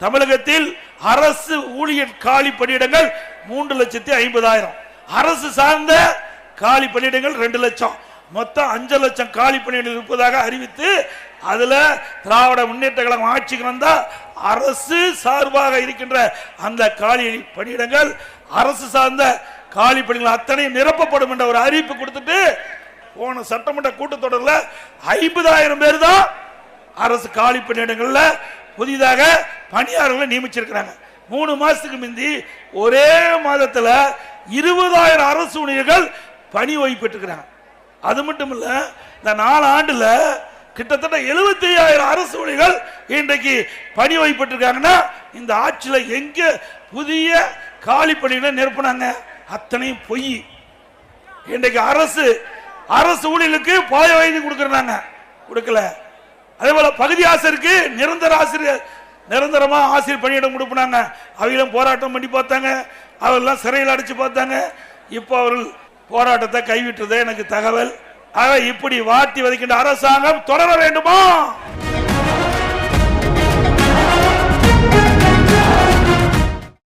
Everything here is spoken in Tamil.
தமிழகத்தில் அரசு ஊழியர் காலி பணியிடங்கள் மூன்று லட்சத்தி ஐம்பதாயிரம். அரசு சார்ந்த காலி பணியிடங்கள் ரெண்டு லட்சம். மொத்தம் அஞ்சு லட்சம் காலி பணியிடங்கள் இருப்பதாக அறிவித்து அதுல திராவிட முன்னேற்ற கழகம் ஆட்சிக்கு வந்தா அரசு சார்பாக இருக்கின்ற அந்த காலி பணியிடங்கள் அரசு சார்ந்த காலி பணிகள் அத்தனை நிரப்பப்படும் என்ற ஒரு அறிவிப்பு கொடுத்துட்டு போன சட்டமன்ற கூட்டத்தொடரில் ஐம்பதாயிரம் பேர் தான் அரசு காலி பணியிடங்களில் புதிதாக பணியாளர்களை நியமிச்சிருக்கிறாங்க. மூணு மாசத்துக்கு முந்தி ஒரே மாதத்தில் இருபதாயிரம் அரசு ஊழியர்கள் பணி ஓய்வு பெற்றுக்கிறாங்க. அது மட்டும் இல்லை இந்த நாலு ஆண்டில் கிட்டத்தட்ட எழுபத்தி ஐயாயிரம் அரசு ஊழியர்கள் இன்றைக்கு பணி ஓய்வு இந்த ஆட்சியில் எங்கே புதிய காலி பணிகளை நிரப்புனாங்க? அத்தனையும் பொய். இன்றைக்கு அரசு அரசு ஊழியர்களுக்கு பாய வயது கொடுக்குறாங்க கொடுக்கல. அதே போல பகுதி ஆசிரியருக்கு நிரந்தர ஆசிரியர் நிரந்தரமா ஆசிரியர் பணியிடம் கொடுப்பினாங்க. அவங்களும் போராட்டம் பண்ணி பார்த்தாங்க. அவரெல்லாம் சிறையில் அடைச்சு பார்த்தாங்க. இப்போ அவர்கள் போராட்டத்தை கைவிட்டதே எனக்கு தகவல். ஆக இப்படி வாட்டி வதைக்கின்ற அரசாங்கம் தொடர வேண்டுமா?